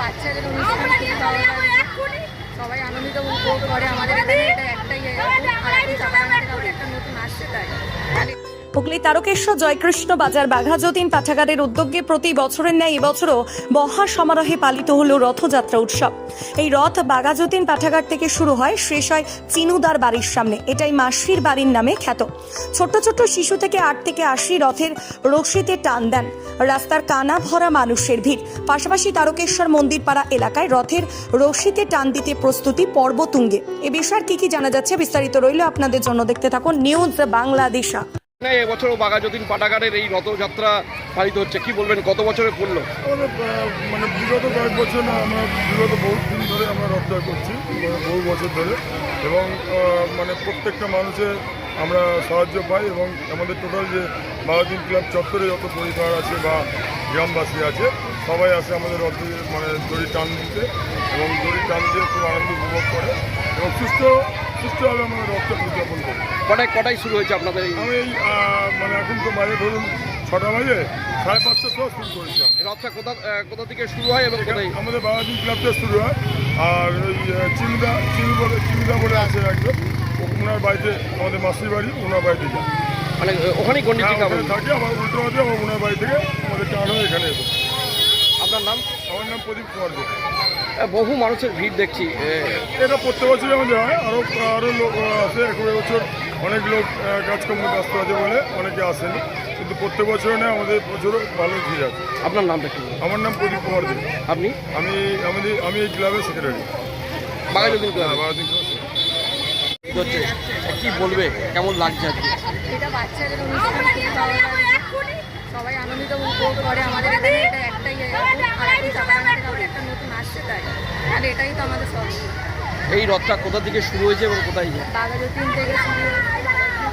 বাচ্চাদের অনুষ্ঠান সবাই আনন্দিত উপভোগ করে আমাদের এখানে এটা একটাই জায়গা খুব আর এখন চাপাডাঙ্গা থেকে আবার একটা নতুন আসছে তাই আর হুগলি তারকেশ্বর জয়কৃষ্ণ বাজার বাঘাযতীন পাঠাগারের উদ্যোগে প্রতি বছরের ন্যায় এবছরও মহা সমারোহে পালিত হল রথযাত্রা উৎসব। এই রথ বাঘাযতীন পাঠাগার থেকে শুরু হয়, শেষ হয় চিনুদার বাড়ির সামনে। এটাই মাসির বাড়ির নামে খ্যাত। ছোট্ট ছোট্ট শিশু থেকে আট থেকে আশি রথের রশিতে টান দেন। রাস্তার কানা ভরা মানুষের ভিড়। পাশাপাশি তারকেশ্বর মন্দির পাড়া এলাকায় রথের রশিতে টান দিতে প্রস্তুতি পর্বতুঙ্গে। এ বিষয়ে কি কি জানা যাচ্ছে বিস্তারিত রইল আপনাদের জন্য। দেখতে থাকুন নিউজ বাংলাদেশা। না এবছরও বাঘাযতীন পাঠাগারের এই রথযাত্রা পালিত হচ্ছে। কি বলবেন, কত বছরে পড়ল? মানে বিগত কয়েক বছর না, আমরা বিগত বহু দিন ধরে আমরা রপ্তার করছি মানে বহু বছর ধরে। এবং মানে প্রত্যেকটা মানুষের আমরা সাহায্য পাই এবং আমাদের টোটাল যে বারোদিন ক্লাব চত্বরে যত পরিবার আছে বা গ্রামবাসী আছে, সবাই আসে আমাদের রথ মানে দড়ি টান দিতে এবং দড়ি টান দিয়ে খুব আনন্দ উপভোগ করে এবং সুস্থ, সুস্থভাবে আমাদের রথটা কটায় কটায় শুরু হয়েছে আপনাদের আমি মানে এখন তো বাইরে ধরুন ছটা বাজে সাড়ে পাঁচটা সময় শুরু করেছিলাম। রথটা কোথা কোথা থেকে শুরু হয় এবং কোথায়? আমাদের বাবাজি ক্লাবটা শুরু হয়। আর ওই চিনুদা চিনু বলে বলে আছে একজন। ওনার বাড়িতে আমাদের মাসির বাড়ি ওনার বাড়িতে যায়। মানে ওখানেই গন্ডি থাকে ঠিক ওখানে থাকি আবার উল্টো বাজে আবার ওনার বাড়ি থেকে আমাদের টান হয়ে এখানে এসো। আপনার নাম? আমার নাম প্রদীপ কুমার দে। বহু মানুষের ভিড় দেখছি। এটা প্রত্যেক বছরই আমাদের হয়। আরও আরও লোক আছে। এখন বছর অনেক লোক কাজকর্মে ব্যস্ত আছে বলে অনেকে আসেনি। কিন্তু প্রত্যেক বছরে নয় আমাদের প্রচুর ভালো ভিড় আছে। আপনার নামটা কি? আমার নাম প্রদীপ কুমার দে। আপনি? আমি আমাদের আমি এই ক্লাবের secretary Baghajatin club? Babaji club. কি বলবে? কেমন লাগছে আজকে? এটা বাচ্চাদের অনুষ্ঠান সবাই আনন্দিত উপভোগ করে আমাদের এখানে এটা একটাই জায়গা খুব আর এখন চাপাডাঙ্গা থেকে আবার একটা নতুন আসছে তাই আর এটাই তো আমাদের সব। এই রথটা কোথা থেকে শুরু হয়েছে এবং কোথায় যায় বাঘাযতীন থেকে শুরু হয়ে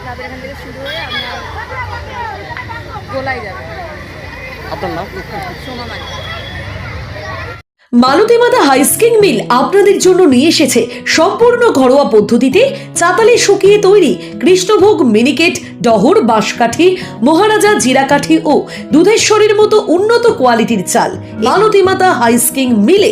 ক্লাবের এখান থেকে শুরু হয়ে আপনার গোলাই যাবে। আপনার নাম? সোনামারি মালতীমাতা হাইস্কিং মিল আপনাদের জন্য নিয়ে এসেছে সম্পূর্ণ ঘরোয়া পদ্ধতিতে চাতালে শুকিয়ে তৈরি কৃষ্ণভোগ মিনিকেট ডহর বাঁশকাঠি মহারাজা জিরাকাঠি ও দুধেশ্বরীর মতো উন্নত কোয়ালিটির চাল মালতীমাতা হাইস্কিং মিলে